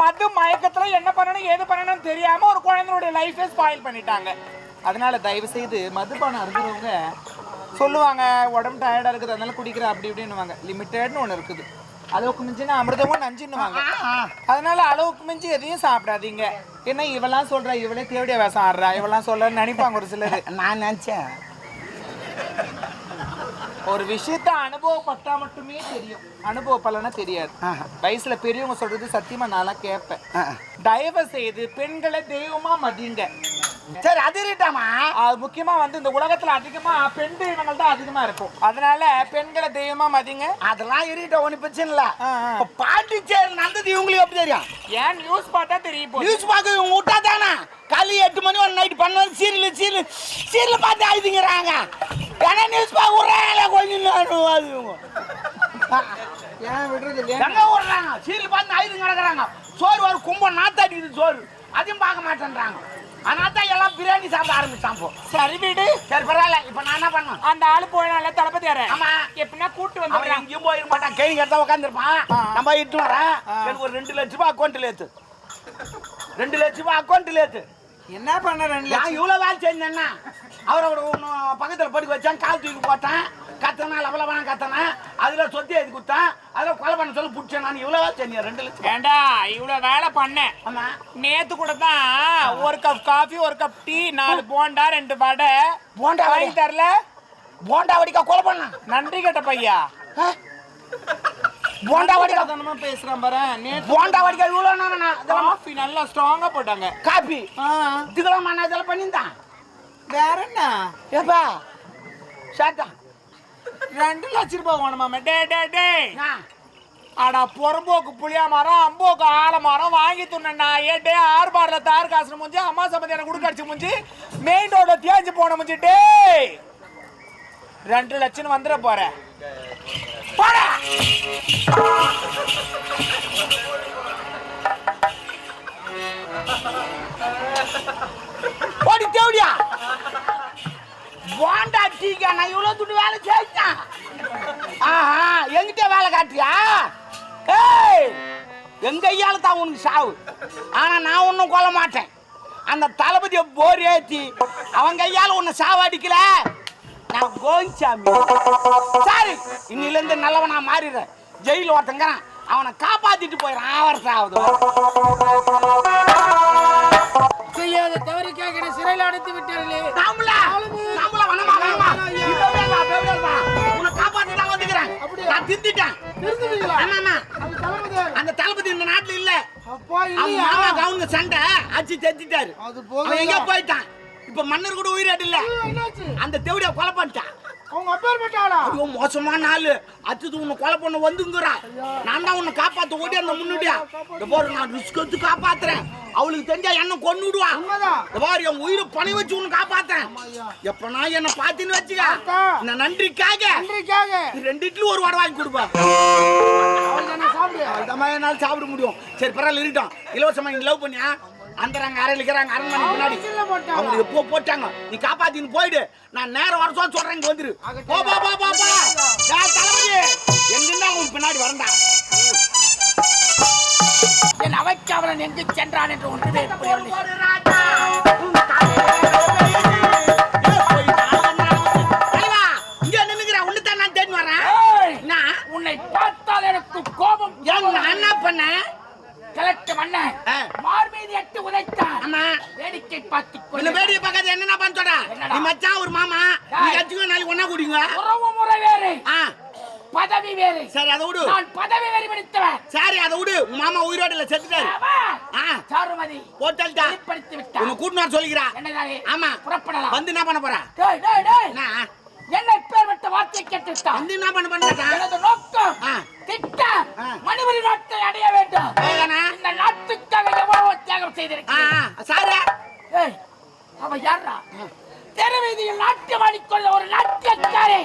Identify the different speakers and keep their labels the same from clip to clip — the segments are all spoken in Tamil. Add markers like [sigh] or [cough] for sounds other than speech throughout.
Speaker 1: மது மயக்கத்துல என்ன பண்ணணும் ஏது பண்ணணும் தெரியாம ஒரு குழந்தையோட லைஃபே ஸ்பாயில் பண்ணிட்டாங்க. அதனால தயவு செய்து மதுபானம் அருந்துறவங்க சொல்லுவாங்க உடம்பு டயர்டா இருக்குது அதனால குடிக்கிற அப்படி இப்படின்னுவாங்க. லிமிட்டட்னு ஒன்று இருக்குது. அளவுக்கு மிஞ்சினா அமிர்தமும் நஞ்சுன்னுவாங்க. அதனால அளவுக்கு மிஞ்சி எதையும் சாப்பிடாதீங்க. ஏன்னா இவெல்லாம் சொல்றா இவளே தேவடியா வேஷம் ஆடுறா இவெல்லாம் சொல்றன்னு நினைப்பாங்க ஒரு சிலர்.
Speaker 2: நான் நினைச்சேன்.
Speaker 1: ஒரு விஷயத்த அனுபவப்பட்டா மட்டுமே தெரியும். அனுபவப்படலைன்னா தெரியாது. வயசுல பெரியவங்க சொல்றது சத்தியமா நான்லாம் கேட்பேன். தயவு செய்து பெண்களை தெய்வமா மதிங்க
Speaker 2: சரி அது இருக்கட்டாமா
Speaker 1: அது முக்கியமா வந்து இந்த உலகத்துல அதிகமா பெண் தெய்வங்கள் தான் அதிகமா இருக்கும். அதனால பெண்களை தெய்வமா மதிங்க
Speaker 2: அதெல்லாம் இருக்கட்டும் ஒன்றும் பிரச்சனை இல்லை. பாண்டிச்சேரி நடந்தது இவங்களுக்கு எப்படி தெரியும்?
Speaker 1: ஏன் நியூஸ் பார்த்தா தெரியும்.
Speaker 2: நியூஸ் பார்க்க இவங்க விட்டா தானே காலி எட்டு மணி ஒரு நைட் பண்ண சீரியல் சீரியல் சீரியல் பார்த்து ஆயுதுங்கிறாங்க ஏன்னா நியூஸ் பார்க்க விட்றாங்களே கொஞ்சம் இவங்க
Speaker 1: ஏன் விடுறது இல்லையா?
Speaker 2: எங்க விட்றாங்க சீரியல் பார்த்து ஆயுது கிடக்குறாங்க. சோறு ஒரு கும்பம் நாத்தாடிக்குது சோறு. அதையும் பார்க்க மாட்டேன்றாங்க. அதனால தான் எல்லாம் பிரியாணி சாப்பிட ஆரம்பிச்சான் போ.
Speaker 1: சரி விடு.
Speaker 2: சரி பரவாயில்ல. இப்போ நான் என்ன பண்ணேன்
Speaker 1: அந்த ஆளு போயினால தளபதி
Speaker 2: ஆமா.
Speaker 1: எப்படின்னா கூட்டு
Speaker 2: அவன்
Speaker 1: வந்துடுறான்.
Speaker 2: எங்கேயும் போயிருக்க மாட்டான். கை கட்ட உட்காந்துருப்பான். நம்ம இட்டு வரேன். எனக்கு ஒரு ரெண்டு லட்ச ரூபாய் அக்கௌண்ட்டில் ஏத்து. ரெண்டு லட்ச ரூபாய் அக்கௌண்ட்டில் ஏத்து.
Speaker 1: என்ன பண்ண ரெண்டு
Speaker 2: நான் இவ்வளோ வேலை செஞ்சேன்னா அவரோட ஒன்று பக்கத்தில் படுக்க வச்சான் கால் தூக்கி போட்டேன். கத்தனா லபலபான கத்தனா அதில் சொத்தி எழுதி கொடுத்தேன். அதில் கொலை பண்ண சொல்லி பிடிச்சேன் நான். இவ்வளோ வேலை செஞ்சேன் ரெண்டு லட்சம்.
Speaker 1: ஏண்டா இவ்வளவு வேலை பண்ணேன்.
Speaker 2: ஆமா.
Speaker 1: நேத்து கூட தான் ஒரு கப் காஃபி ஒரு கப் டீ நாலு போண்டா ரெண்டு வடை.
Speaker 2: போண்டா
Speaker 1: வாங்கி? தரல?
Speaker 2: போண்டா வடிக்கா கொலை பண்ணான்.
Speaker 1: நன்றி கேட்ட பையா.
Speaker 2: போண்டா வடிக்கா
Speaker 1: தனமா பேசுறான் பாரு.
Speaker 2: போண்டா வடிக்கா இவ்வளோ நேரம் நான்
Speaker 1: காஃபி நல்லா ஸ்ட்ராங்கா போட்டாங்க.
Speaker 2: காப்பி
Speaker 1: ஆ,
Speaker 2: இதுக்கெல்லாம் நான் இதெல்லாம் பண்ணியிருந்தான்.
Speaker 1: வேற என்ன?
Speaker 2: ஏப்பா சாத்தா
Speaker 1: ரெண்டு லட்சம் ரூபாய் வேணுமாமே டே டே டே
Speaker 2: நான்
Speaker 1: அடா புறம்போக்கு புளியா மரம் அம்போக்கு ஆல மரம் வாங்கி துண்ணா ஏ டே ஆறு பார்ல தார் காசு முடிஞ்சு அம்மா சம்பந்தி எனக்கு குடுக்கடிச்சு முடிஞ்சு மெயின் ரோட தேஞ்சு போன முடிஞ்சு டே ரெண்டு லட்சம் வந்துட போற போடா
Speaker 2: ஓடி தேவடியா? போண்டா டீக்கா நான் இவ்வளோ துண்டு வேலை செஞ்சேன் ஆஹா எங்கிட்ட வேலை காட்டியா ஏய் எங்க ஐயால தான் உனக்கு சாவு. ஆனா நான் ஒன்றும் கொல்ல மாட்டேன். அந்த தளபதியை போர் ஏற்றி அவன் கையால உன்னை சாவடிக்கல? நான் கோவிச்சாமி சாரி இன்னிலேருந்து நல்லவனா மாறிடுறேன். ஜெயில ஒருத்தங்கிறான் அவனை காப்பாத்திட்டு போயிடறான். ஆவரசம் ஆகுது
Speaker 1: செய்யாத தவறுக்காக சிறையில் அடைத்து விட்டார்களே.
Speaker 2: நாமள நாமள. வனமா வனமா. உன்னை காப்பாத்தி நான் வந்துக்கிறேன். நான் திருந்திட்டேன். அந்த தளபதி இந்த நாட்டுல இல்ல. கவுங்க சண்டை
Speaker 3: போதும்
Speaker 2: அவன் எங்க போயிட்டான். இப்ப மன்னர் கூட உயிராடு இல்ல. அந்த தேவடிய கொலை பண்ணிட்டான்
Speaker 3: அவங்க அப்பேற்பட்ட ஆளா?
Speaker 2: ஐயோ மோசமான ஆளு அச்சது உன்னை கொலை பண்ண வந்துங்கிறா. நான் தான் உன்னை காப்பாத்த ஓடி அந்த முன்னுடியா. பாரு நான் ரிஸ்க் எடுத்து காப்பாத்துறேன். அவளுக்கு தெரிஞ்சா என்ன கொண்டு இந்த பாரு என் உயிரை பணி வச்சு உன்னை காப்பாத்துறேன். எப்ப நான் என்ன பாத்தின்னு வச்சுக்க. இந்த நன்றிக்காக.
Speaker 3: நன்றிக்காக.
Speaker 2: ரெண்டு இட்லி ஒரு வடை வாங்கி கொடுப்பா.
Speaker 3: அவங்க என்ன சாப்பிடு.
Speaker 2: அந்த மாதிரி என்னால சாப்பிட முடியும். சரி பரவாயில்ல இருக்கட்டும். இலவசமா நீ லவ் பண்ணியா? அந்தறாங்க அறையில் இருக்கிறாங்க அரண்மனை முன்னாடி. அவங்க எப்போ போட்டாங்க. நீ காப்பாத்தின்னு போயிடு. நான் நேரம் வர சொல்ல சொல்றேன் இங்க வந்துரு. போ போ போ போ போ. தளபதி. எங்கிருந்தா உன் பின்னாடி வரண்டா
Speaker 1: என் அவைக்காவலன் எங்கு சென்றான் என்று ஒன்றுமே புரியவில்லை. வேடிக்கை பார்த்துக்
Speaker 2: இந்த வேடியை பார்க்காத என்னென்ன பண்ண சொல்ற?
Speaker 1: என்னடா?
Speaker 2: நீ மச்சான் ஒரு மாமா. நீ. கட்சிக்கோ நாளைக்கு ஒண்ணா குடிங்க.
Speaker 1: உறவு முறை வேறு. பதவி வேறு.
Speaker 2: சரி அதை விடு.
Speaker 1: நான் பதவி வேறு பிடித்தவன்
Speaker 2: சரி அதை விடு. உன் மாமா உயிரோட இல்ல செத்துட்டாரு
Speaker 1: சாருமதி.
Speaker 2: போட்டல்டா
Speaker 1: வெளிப்படுத்தி
Speaker 2: உன்னை
Speaker 1: விட்டான்
Speaker 2: கூட்டினு வர சொல்லிக்கிறா. ஆமா.
Speaker 1: புறப்படலாம்.
Speaker 2: வந்து என்ன பண்ண போற?
Speaker 1: டேய் டேய் டேய்.
Speaker 2: என்ன?
Speaker 1: என்னை பேர் விட்ட வார்த்தை கேட்டுவிட்டான்.
Speaker 2: வந்து என்ன பண்ண பண்ணா
Speaker 1: எனது நோக்கம். திட்டம். மணிபுரி நாட்டை அடைய வேண்டும்? இந்த நாட்டுக்காக எவ்வளவு தியாகம்
Speaker 2: ஆ, சாரு.
Speaker 1: அவ யாரா தெருவீதியில் நாட்டியம் ஆடிக்கொள்ள ஒரு நாட்டியக்காரே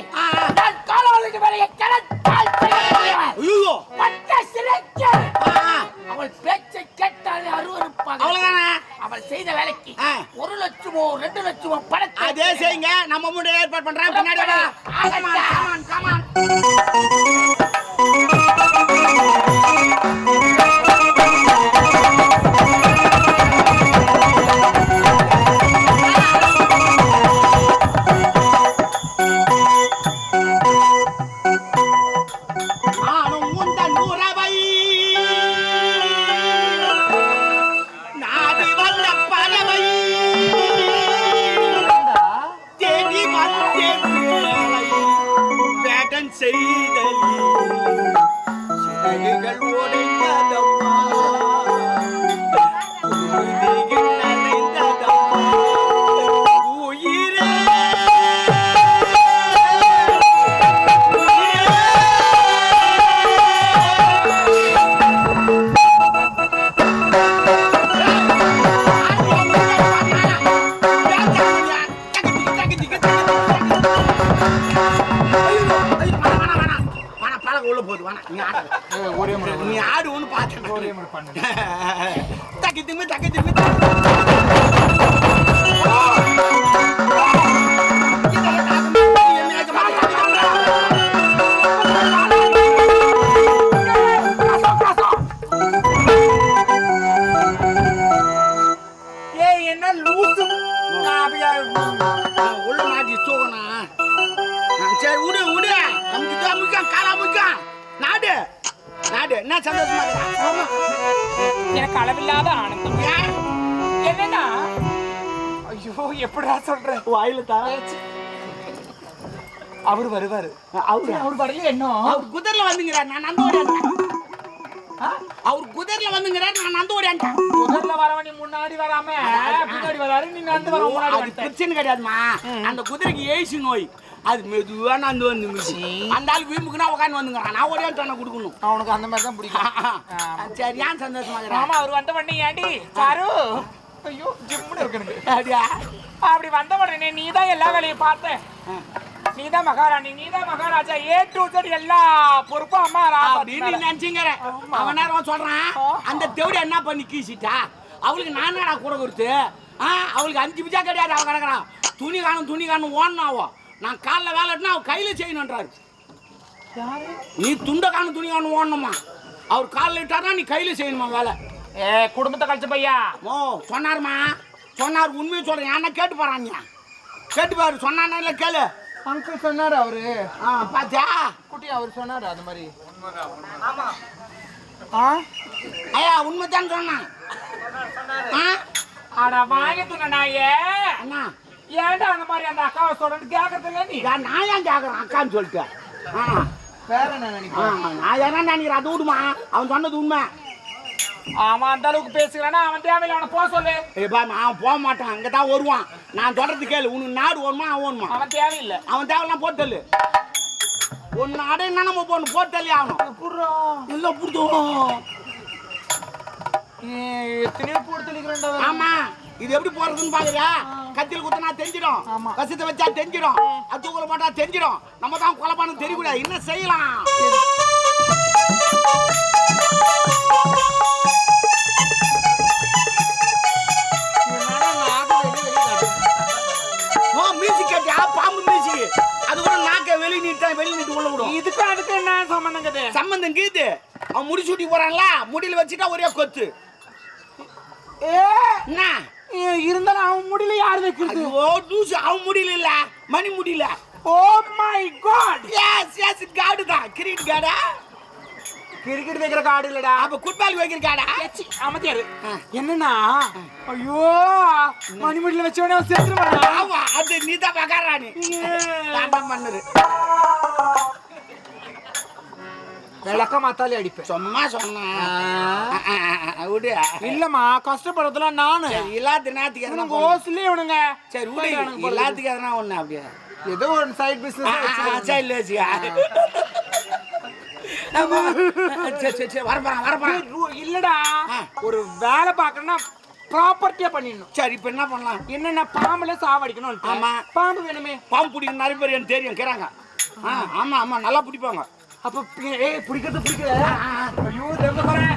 Speaker 2: உள்ள போகுது வேணாம் நீ ஆடு.
Speaker 1: ஒரே முறை
Speaker 2: நீ ஆடு ஒன்று பார்த்தேன்
Speaker 1: ஒரே முறை பண்ணு. [laughs]
Speaker 2: தக்கி திம்மி தக்கி திம்மி
Speaker 1: ஐயோ எப்படிடா சொல்ற?
Speaker 2: வாயில தான்
Speaker 1: அவர் வருவாரு.
Speaker 2: அவரு
Speaker 1: அவர் வரல என்ன?
Speaker 2: அவர் குதிரைல வந்துங்கிறார். நான் நந்த ஓடியாண்டேன் அவர் குதிரைல வந்துங்கிறார். நான் நந்த ஓடியாண்டேன்
Speaker 1: முதல்ல வரவன் முன்னாடி வராம பின்னாடி வராரு நீ நடந்து வர முன்னாடி.
Speaker 2: பிரச்சனை கிடையாதுமா. அந்த குதிரைக்கு ஏசி நோய். அது மெதுவா நடந்து வந்து அந்த ஆள் வீம்புக்குனா உட்காந்து வந்துங்கிறான். நான் ஓடியாண்டான கொடுக்கணும்.
Speaker 1: அவனுக்கு அந்த மாதிரி தான் பிடிக்கும்
Speaker 2: சரி ஏன் சந்தோஷமா
Speaker 1: ஆமா அவர் வந்த உடனே ஏண்டி சாரு. ஐயோ ஜிம்முன்னு இருக்கு எனக்கு
Speaker 2: அப்படியா
Speaker 1: அப்படி வந்த உடனே நீ தான் எல்லா வேலையும் பார்த்த. நீ தான் மகாராணி நீ தான் மகாராஜா ஏ டு Z எல்லா பொறுப்பும் அம்மா
Speaker 2: அப்படின்னு நினைச்சுங்கிற. அவன் நேரம் சொல்றான். அந்த தேவடி என்ன பண்ணி கீசிட்டா? அவளுக்கு நான் என்னடா கூட கொடுத்து? ஆ அவளுக்கு அஞ்சு பிச்சா கிடையாது அவ கிடக்குறான் துணி காணும் துணி காணும் ஓடணும் அவ நான் காலைல வேலைட்டுனா அவ கையில செய்யணுன்றாரு நீ துண்டை காணும் துணி காணும் ஓடணுமா? அவர் காலில் இட்டாருன்னா நீ கையில செய்யணுமா வேலை?
Speaker 1: ஏ குடும்பத்தை கழிச்ச பையா?
Speaker 2: ஓ சொன்னாருமா சொன்னார் உண்மையை சொல்றேன். ஏன்னா கேட்டு போறாங்க கேட்டு பாரு சொன்னானே இல்லை கேளு.
Speaker 1: அங்கிள் சொன்னாரு அவரு.
Speaker 2: ஆ பாத்தியா?
Speaker 1: குட்டி அவர் சொன்னாரு அது மாதிரி. ஆ?
Speaker 2: ஐயா உண்மைதான் சொன்னான். ஆ?
Speaker 1: அட வாங்கி துண்ண நாயே.
Speaker 2: அண்ணா.
Speaker 1: ஏன்டா அந்த மாதிரி அந்த அக்காவை சொல்றது கேக்குறது இல்ல நீ?
Speaker 2: நான் ஏன் கேட்குறேன் அக்கான்னு சொல்லிட்டு. ஆ.
Speaker 1: வேற என்ன நினைக்கிறேன்
Speaker 2: நான் என்ன நினைக்கிறேன். அது விடுமா அவன் சொன்னது உண்மை.
Speaker 1: அவன் அந்த அளவுக்கு பேசுகிறானா? அவன் தேவையில்ல அவனை போக சொல்லு.
Speaker 2: ஏப்பா அவன் போக மாட்டான். அங்கே தான் வருவான். நான் சொல்றது கேளு. உனக்கு நாடு வேணுமா அவன் வேணுமா?
Speaker 1: அவன் தேவையில்லை.
Speaker 2: அவன் தேவையெல்லாம் போட்டல்லு ஒன்று அடையினா நம்ம போகணும் போட்டல்லி ஆகணும்.
Speaker 1: புடுறோம்
Speaker 2: இல்லை பிடிச்சோம்
Speaker 1: எத்தனையோ போட்டு தெளிக்கிறேன்டா
Speaker 2: ஆமா. இது எப்படி போறதுன்னு பாக்குறியா? கத்தியில் குத்தினா தெரிஞ்சிடும். கசத்தை வச்சா தெரிஞ்சிடும். அத்துக்குள்ள போட்டா தெரிஞ்சிடும். நம்ம தான் கொலை பண்ண தெரியக்கூடாது. என்ன செய்யலாம்? ஓ சம்பந்தம் கீது அவன் முடி சூட்டி போறான்ல முடியில வச்சுட்டா ஒரே கொத்து.
Speaker 1: இருந்தாலும் அவன் முடியல யார் வைக்கிறது?
Speaker 2: ஐயோ லூசு அவன் முடியல இல்ல மணி முடியல.
Speaker 1: Oh my god
Speaker 2: yes yes காடு தான் கிரிக்கெட் காடா?
Speaker 1: கிரிக்கெட் வைக்கிற காடு இல்லடா.
Speaker 2: அப்ப ஃபுட்பால் வைக்கிற காடா?
Speaker 1: அமைதியாரு
Speaker 2: ஆ.
Speaker 1: என்னன்னா ஐயோ மணிமுடியில வச்சவனே அவன் சேர்த்துருவானா
Speaker 2: ஆமா அது நீ தான் பகாராணி தாண்டம் பண்ணுது
Speaker 1: விளக்க மாத்தாலே அடிப்பேன்.
Speaker 2: சும்மா சொன்னேன் விடு.
Speaker 1: இல்லம்மா கஷ்டப்படுறதுல நானு.
Speaker 2: இல்லாத நேரத்துக்கு எதனா.
Speaker 1: ஓஸ்லயே இவனுங்க.
Speaker 2: சரி விடு. எல்லாத்துக்கும் எதனா ஒண்ணு அப்படியே.
Speaker 1: ஏதோ ஒரு சைட் பிசினஸ்
Speaker 2: சரி லேசியா சரி சரி சரி வரப்போறான் வரப்போறான்
Speaker 1: இல்லடா. ஒரு வேலை பார்க்கணும்னா ப்ராப்பர்ட்டியா பண்ணிடணும்.
Speaker 2: சரி இப்ப என்ன பண்ணலாம்?
Speaker 1: என்னென்ன பாம்புல சாவடிக்கணும்
Speaker 2: ஆமா.
Speaker 1: பாம்பு வேணுமே?
Speaker 2: பாம்பு பிடிக்கிற நிறைய பேர் எனக்கு தெரியும் கேறாங்க ஆ ஆமா ஆமா நல்லா பிடிப்பாங்க.
Speaker 1: அப்ப ஏய் பிடிக்கிறது பிடிக்கல. ஐயோ தெரியல பாரு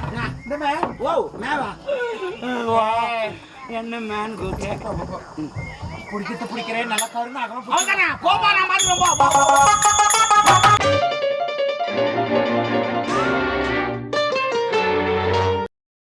Speaker 1: இந்த மே
Speaker 2: ஓ மேவா. என்ன மேன் கேட்க
Speaker 1: பிடிக்கிறது பிடிக்கிறேன் நல்லா கருணை அகம
Speaker 2: அவன் போப்பா நான் மாட்டுறேன் போ, போ.